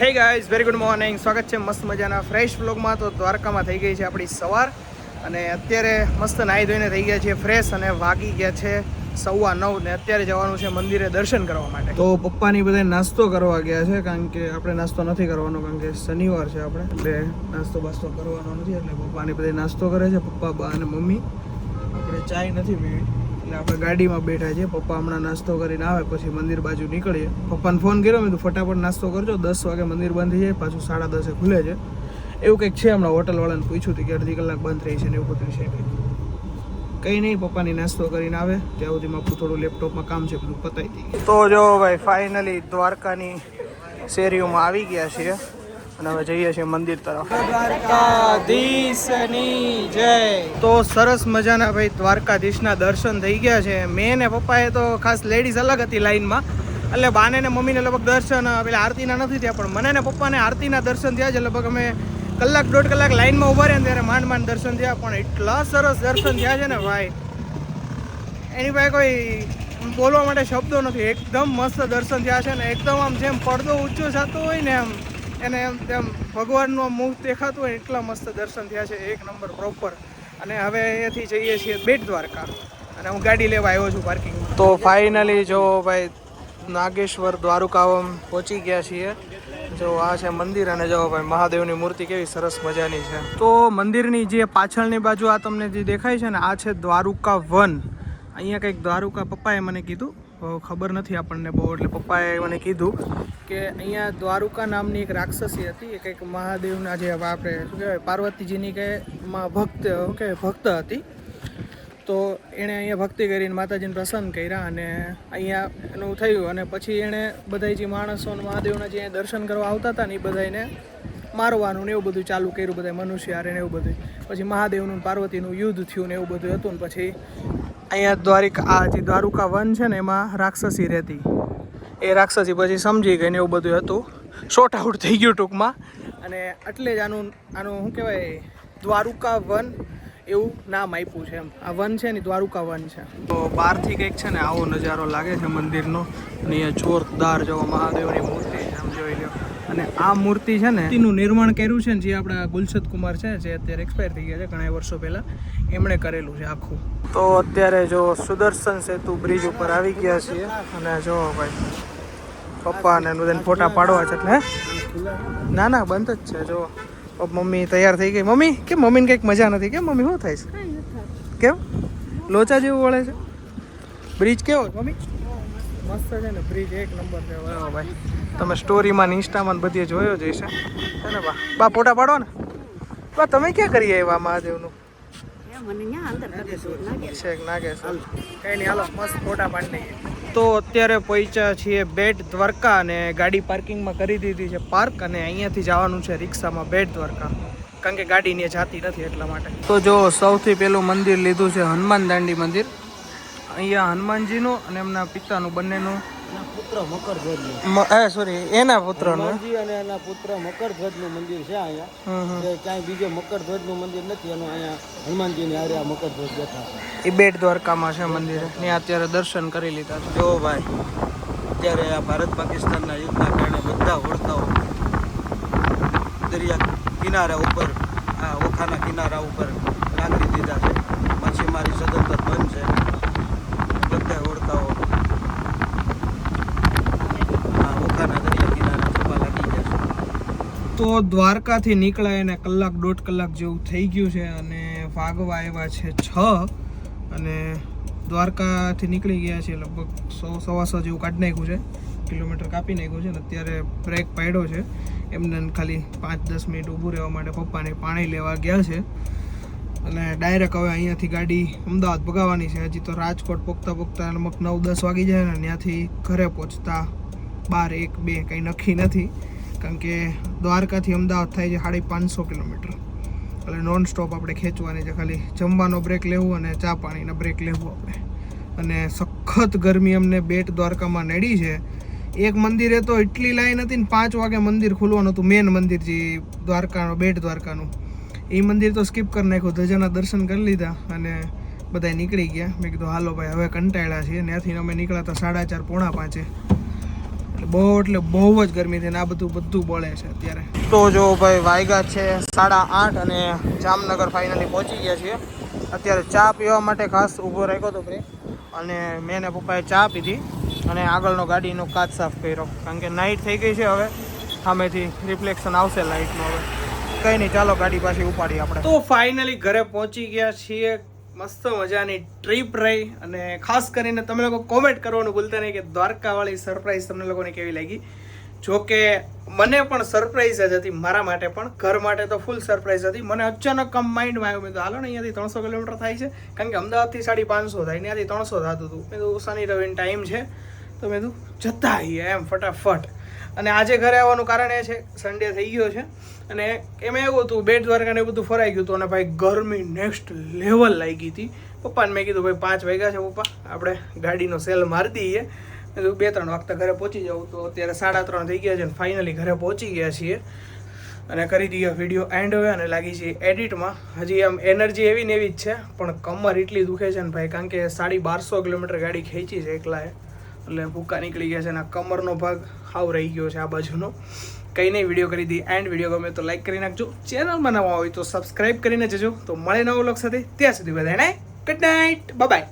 Hey guys very good morning સ્વાગત છે મસ્ત મજાના ફ્રેશ વ્લોગમાં તો દ્વારકામાં થઈ ગઈ છે આપણી સવાર. અને અત્યારે મસ્ત નાહી ધોઈને થઈ ગયા છે ફ્રેશ અને વાગી ગયા છે સવા નવ ને અત્યારે જવાનું છે મંદિરે દર્શન કરવા માટે. તો પપ્પાની બધા નાસ્તો કરવા ગયા છે, કારણ કે આપણે નાસ્તો નથી કરવાનો, કારણ કે શનિવાર છે આપણે. એટલે નાસ્તો બાસ્તો કરવાનો નથી, એટલે પપ્પાની બધા નાસ્તો કરે છે, પપ્પા, બા અને મમ્મી. આપણે ચાય નથી પીવી. એટલે આપણે ગાડીમાં બેઠા છીએ. પપ્પા હમણાં નાસ્તો કરીને આવે, પછી મંદિર બાજુ નીકળીએ. પપ્પાને ફોન કર્યો, મેં તો ફટાફટ નાસ્તો કરજો. દસ વાગે મંદિર બંધ જાય, પાછું સાડા દસે ખુલે છે. એવું કંઈક છે હમણાં હોટલવાળાને પૂછ્યું હતું કે અડધી કલાક બંધ રહી છે ને એવું બધું છે કંઈ નહીં, પપ્પાની નાસ્તો કરીને આવે. ત્યાં સુધીમાં આપણું થોડું લેપટોપમાં કામ છે, બધું પતાવી દઈએ. તો જો ભાઈ ફાઇનલી દ્વારકાની શેરીઓમાં આવી ગયા છીએ. અને હવે જઈએ છીએ મંદિર તરફ. દ્વારકાધીશની જય. તો સરસ મજાના ભાઈ દ્વારકાધીશના દર્શન થઈ ગયા છે. મેં ને પપ્પાએ તો ખાસ લેડીઝ અલગ હતી લાઈનમાં. એટલે બાને ને મમ્મીને લગભગ દર્શન પેલા આરતીના નથી થયા પણ મને ને પપ્પાને આરતીના દર્શન થયા છે. લગભગ અમે કલાક દોઢ કલાક લાઈનમાં ઊભા રહ્યા ત્યારે માંડ માંડ દર્શન થયા. પણ એટલા સરસ દર્શન થયા છે ને ભાઈ. એની પાસે કોઈ બોલવા માટે શબ્દો નથી. એકદમ મસ્ત દર્શન થયા છે ને. એકદમ આમ જેમ પડદો ઊંચો થતો હોય ને એમ. એને એમ તેમ ભગવાનનું મુખ દેખાતું હોય એટલા મસ્ત દર્શન થયા છે એક નંબર પ્રોપર અને હવે અહીંયાથી જઈએ છીએ બેટ દ્વારકા અને હું ગાડી લેવા આવ્યો છું પાર્કિંગ તો ફાઇનલી જો ભાઈ નાગેશ્વર દ્વારકાવમ પહોંચી ગયા છીએ. જો આ છે મંદિર અને જો ભાઈ મહાદેવની મૂર્તિ કેવી સરસ મજાની છે. તો મંદિરની જે પાછળની બાજુ આ તમને જે દેખાય છે ને, આ છે દ્વારુકા વન અહીંયા કંઈક દ્વારુકા પપ્પાએ મને કીધું. ખબર નથી આપણને બહુ, એટલે પપ્પાએ મને કીધું કે અહીંયા દ્વારુકા નામની એક રાક્ષસી હતી, એ કંઈક મહાદેવના જે આપણે, શું કહેવાય, પાર્વતીજીની કે માં ભક્ત, શું કહેવાય, ભક્ત હતી. તો એણે અહીંયા ભક્તિ કરીને માતાજીને પ્રસન્ન કર્યા અને અહીંયા એનું થયું અને પછી એણે બધા જે માણસો મહાદેવના જે દર્શન કરવા આવતા હતા ને એ બધાને મારવાનું ને એવું બધું ચાલુ કર્યું બધા મનુષ્ય ને એવું બધું પછી મહાદેવનું પાર્વતીનું યુદ્ધ થયું ને એવું બધું હતું ને પછી અહીંયા દ્વારિકા, આ જે દ્વારુકા વન છે ને, એમાં રાક્ષસી રહેતી. એ રાક્ષસી પછી સમજી ગઈ ને એવું બધું હતું. શોર્ટ આઉટ થઈ ગયું ટૂંકમાં. અને એટલે જ આનું આનું શું કહેવાય, દ્વારુકા વન એવું નામ આપ્યું છે એમ. આ વન છે ને દ્વારુકા વન છે. તો બહારથી કંઈક છે ને, આવો નજારો લાગે છે મંદિરનો. અને અહીંયા જોરદાર જવા મહાદેવની મૂર્તિ આમ જોઈ લો. અને આ મૂર્તિ છે ને મૂર્તિનું નિર્માણ કર્યું છે ને જે આપણા ગુલશદ કુમાર છે જે અત્યારે એક્સપાયર થઈ ગયા છે ઘણા વર્ષો પહેલા એમણે કરેલું છે આખું. તો અત્યારે જો સુદર્શન સેતુ બ્રિજ ઉપર આવી ગયા છીએ અને જો ભાઈ પપ્પા અને બધાને ફોટા પાડવા છે એટલે ના ના બંધ જ છે જો. મમ્મી તૈયાર થઈ ગઈ. મમ્મી કેમ મમ્મીને કંઈક મજા નથી? કેમ મમ્મી શું થાય છે? કેમ? લોચા જેવું વળે છે? બ્રિજ કેવો? મમ્મી? મસ્ત છે ને બ્રિજ એક નંબર છે. વાહ ભાઈ. તમે સ્ટોરીમાં ને ઇન્સ્ટામાં બધે જોયો જ હશે. હે ને બા બા ફોટા પાડો ને. બા તમે ક્યાં કરી આવ્યા મહાદેવનું? તો અત્યારે પહોંચ્યા છીએ બેટ દ્વારકા અને ગાડી પાર્કિંગમાં કરી દીધી છે પાર્ક અને અહીંયાથી જવાનું છે રિક્ષામાં બેટ દ્વારકા. કારણ કે ગાડી ને જાતી નથી એટલા માટે. તો જો સૌથી પહેલું મંદિર લીધું છે હનુમાન દાંડી મંદિર. અહીંયા હનુમાનજીનું અને એમના પિતાનું બંનેનું. પુત્ર મકરધ્વજનું. હે સોરી એના પુત્રનું. હનુમાનજી અને એના પુત્ર મકરધ્વજનું મંદિર છે અહીંયા. ક્યાંય બીજો મકર મંદિર નથી એનું અહીંયા હનુમાનજીની હારે આ મકર ધ્વજ બેઠા છે. એ બેટ દ્વારકામાં છે મંદિર. ત્યાં અત્યારે દર્શન કરી લીધા છે. જો ભાઈ અત્યારે આ ભારત પાકિસ્તાનના યુદ્ધના કારણે બધા ઓળખાઓ દરિયા કિનારા ઉપર આ ઓખાના કિનારા ઉપર રાખી દીધા છે. માછીમારી સદંતર બંધ છે. બધા છે. તો દ્વારકાથી નીકળાય એને કલાક દોઢ કલાક જેવું થઈ ગયું છે અને ફાગવા આવ્યા છે છ. અને દ્વારકાથી નીકળી ગયા છે લગભગ સો, સવા સો જેવું કાઢી નાખ્યું છે. કિલોમીટર કાપી નાખ્યું છે અને અત્યારે બ્રેક પાડ્યો છે. એમને ખાલી પાંચ દસ મિનિટ ઊભું રહેવા માટે પપ્પાને પાણી લેવા ગયા છે. અને ડાયરેક્ટ હવે અહીંયાથી ગાડી અમદાવાદ ભગાવવાની છે. હજી તો રાજકોટ પોગતા પોગતા અમુક નવ, દસ વાગી જાય ને ત્યાંથી ઘરે પહોંચતા બાર, એક, બે કંઈ નક્કી નથી. કારણ કે દ્વારકાથી અમદાવાદ થાય છે સાડી પાંચસો કિલોમીટર. એટલે નોન સ્ટોપ આપણે ખેંચવાની છે. ખાલી જમવાનો બ્રેક લેવું અને ચા પાણીનો બ્રેક લેવું આપણે. અને સખત ગરમી અમને બેટ દ્વારકામાં નડી છે. એક મંદિરે તો એટલી લાઈન હતી ને પાંચ વાગે મંદિર ખુલવાનું હતું. મેન મંદિર જે દ્વારકાનું, બેટ દ્વારકાનું. એ મંદિર તો સ્કીપ કરી નાખ્યું. ધજાના દર્શન કરી લીધા અને બધા નીકળી ગયા. મેં કીધું, હાલો ભાઈ, હવે કંટાળ્યા છીએ. ત્યાંથી અમે નીકળ્યા હતા સાડા ચાર પોણા પાંચે. એટલે બહુ એટલે બહુ જ ગરમી છે ને આ બધું બધું બળે છે અત્યારે. તો જો ભાઈ વાયગા છે સાડા આઠ અને જામનગર ફાઇનલી પહોંચી ગયા છીએ. અત્યારે ચા પીવા માટે ખાસ ઊભો રાખ્યો હતો ભાઈ. અને મેં ને પપ્પાએ ચા પીધી અને આગળનો ગાડીનો કાચ સાફ કર્યો. કારણ કે નાઇટ થઈ ગઈ છે હવે. સામેથી રિફ્લેક્શન આવશે લાઇટનું હવે. કંઈ નહીં ચાલો ગાડી પાછી ઉપાડી આપણે. તો ફાઇનલી ઘરે પહોંચી ગયા છીએ. મસ્ત મજાની ટ્રીપ રહી અને ખાસ કરીને તમે લોકો કોમેન્ટ કરવાનું ભૂલતા નહીં કે દ્વારકાવાળી સરપ્રાઈઝ તમને લોકોને કેવી લાગી? જો કે મને પણ સરપ્રાઈઝ જ હતી મારા માટે પણ. ઘર માટે તો ફૂલ સરપ્રાઈઝ હતી. મને અચાનક આમ માઇન્ડમાં આવ્યું. મેં તો હાલો ને, અહીંયાથી ત્રણસો કિલોમીટર થાય છે. કારણ કે અમદાવાદથી સાડી પાંચસો થાય, ત્યાંથી ત્રણસો થતું હતું. મેં તો શનિ રવિ ટાઈમ છે. તો મેં તું જતા આવીએ. એમ, ફટાફટ. અને આજે ઘરે આવવાનું કારણ એ છે સન્ડે થઈ ગયો છે. અને એમાં એવું હતું, બેટ દ્વારકાને એ બધું ફરાઈ ગયું હતું અને ભાઈ ગરમી નેક્સ્ટ લેવલ લાગી હતી. પપ્પાને મેં કીધું, ભાઈ પાંચ વાગ્યા છે પપ્પા, આપણે ગાડીનો સેલ મારી દઈએ. કીધું, બે ત્રણ વાગતા ઘરે પહોંચી જાઉં. તો અત્યારે સાડા ત્રણ થઈ ગયા છે અને ફાઇનલી ઘરે પહોંચી ગયા છીએ. અને કરી દઈએ વીડિયો એન્ડ હવે અને લાગી છે એડિટમાં હજી આમ એનર્જી એવી ને એવી જ છે, પણ કમર એટલી દુખે છે ને ભાઈ, કારણ કે સાડી બારસો કિલોમીટર ગાડી ખેંચી છે એકલાએ. એટલે ભૂકા નીકળી ગયા છે અને કમરનો ભાગ હાવ રહી ગયો છે આ બાજુનો. કંઈ નહીં વીડિયો કરી દી. એન્ડ વીડિયો ગમે તો લાઈક કરી નાખજો. ચેનલમાં નવા હોય તો સબસ્ક્રાઈબ કરીને જજો. તો મળે નવો લોક સાથે. ત્યાં સુધી બધાને ગુડ નાઇટ બાય